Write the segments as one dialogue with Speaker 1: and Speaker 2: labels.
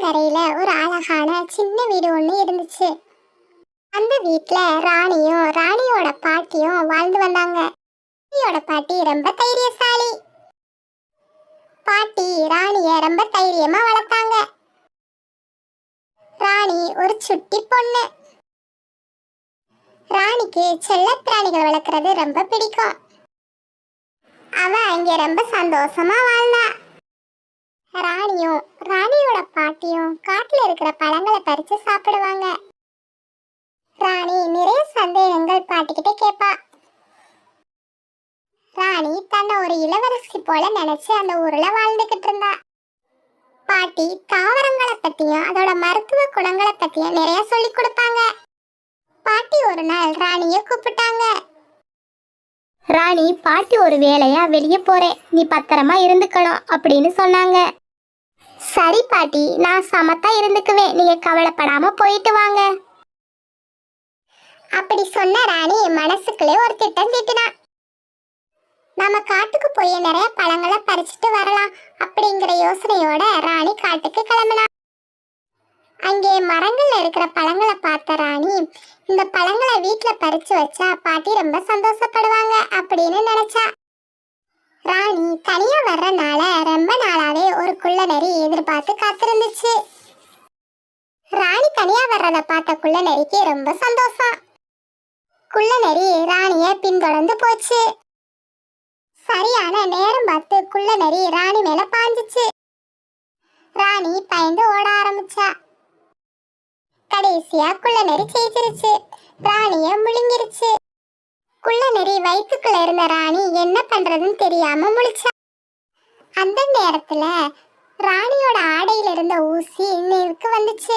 Speaker 1: ஆத்தங்கரையில ஒரு அழகான சின்ன வீடு ஒன்று இருந்துச்சு. அந்த வீட்டில் ராணியும் ராணியோட பாட்டியும் வாழ்ந்து வந்தாங்க. ராணியோட பாட்டி ரொம்ப தைரியசாலி. பாட்டி ராணிய ரொம்ப தைரியமா வளர்த்தாங்க. ராணி ஒரு சுட்டி பொண்ணு. ராணிக்கு செல்லப்பிராணிகள் வளர்க்குறது வளர்க்கறது ரொம்ப பிடிக்கும். அவ அங்கே ரொம்ப சந்தோஷமா வாழ்ந்தா. ராணியும் ராணியோட பாட்டியும் காட்டுல இருக்கிற பழங்களை பறிச்சு சாப்பிடுவாங்க. ராணி நிறைய சந்தேகங்கள் பாட்டிக்கிட்ட கேட்பா ராணி தன்னை ஒரு இளவரசி போல நினைச்சு அந்த ஊர்ல வாழ்ந்துகிட்டு இருந்தா. பாட்டி தாவரங்களை பத்தியும் அதோட மருத்துவ குணங்களை பத்தியும் நிறைய சொல்லி கொடுப்பாங்க. பாட்டி ஒரு நாள் ராணிய கூப்பிட்டாங்க.
Speaker 2: ராணி பாட்டி ஒரு வேலையா வெளியே போறேன். நீ பத்திரமா இருந்துக்கணும் அப்படின்னு சொன்னாங்க. சரி பாட்டி நான் சமத்தா இருந்துக்குவேன். நீங்க கவலைப்படாம போயிட்டு வாங்க.
Speaker 1: அப்படி சொன்ன ராணி மனசுக்குள்ளே ஒரு திட்டம் தீட்டினா. நம்ம காட்டுக்கு போய் நிறைய பழங்களை பறிச்சுட்டு வரலாம் அப்படிங்கிற யோசனையோட ராணி காட்டுக்கு கிளம்பினா. அங்கே மரங்கள்ல இருக்கிற பழங்களை பார்த்த ராணி இந்த பழங்களை வீட்டுல பறிச்சு வச்சா பாட்டி ரொம்ப சந்தோஷப்படுவாங்க அப்படின்னு நினைச்சா. ராணி தனியா வர்றனால ரொம்ப நாள் குள்ள நரி எதிர்பார்த்து காத்திருந்துச்சு. ராணி தனியா வர்றத பார்த்த குள்ள நரிக்கு ரொம்ப சந்தோஷம். குள்ள நரி ராணிய பின்தொடர்ந்து போச்சு. சரியான நேரம் பார்த்து குள்ள நரி ராணி மேல பாஞ்சிச்சு. ராணி பயந்து ஓட ஆரம்பிச்சா. கடைசியா குள்ள நரி ஜெயிச்சிருச்சு. ராணிய முழுங்கிருச்சு. குள்ள நெறி வயிற்றுக்குள்ள இருந்த ராணி என்ன பண்றதுன்னு தெரியாம முழிச்சா. அந்த நேரத்துல ராணியோட ஆடையில இருந்த ஊசி நினைவுக்கு வந்துச்சு.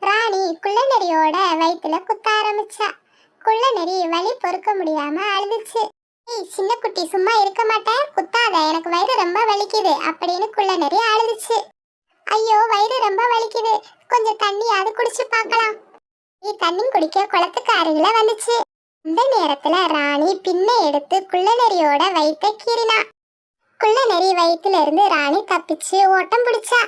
Speaker 1: ராணி குள்ளநெறியோட வயிற்றுல குத்த ஆரம்பிச்சா. குள்ளநெறி வலி பொறுக்க முடியாம அழுதுச்சு. ஏய் சின்ன குட்டி சும்மா இருக்க மாட்டேன் குத்தாத எனக்கு வயிறு ரொம்ப வலிக்குது அப்படின்னு குள்ளநெறி அழுதுச்சு. ஐயோ வயிறு ரொம்ப வலிக்குது கொஞ்சம் தண்ணியாவது குடிச்சு பார்க்கலாம் நீ தண்ணி குடிக்க குளத்துக்கு அருகில வந்துச்சு. அந்த நேரத்துல ராணி பின்னை எடுத்து குள்ளநெறியோட வயிற்ற கீறினா. குள்ளநரி வயித்துல இருந்து ராணி தப்பிச்சு ஓட்டம் பிடிச்சா.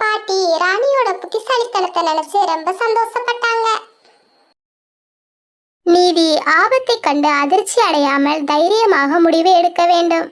Speaker 1: பாட்டி ராணியோட புத்திசாலித்தனத்தை நினைச்சு ரொம்ப சந்தோஷப்பட்டாங்க.
Speaker 2: நீதி ஆபத்தை கண்டு அதிர்ச்சி அடையாமல் தைரியமாக முடிவு எடுக்க வேண்டும்.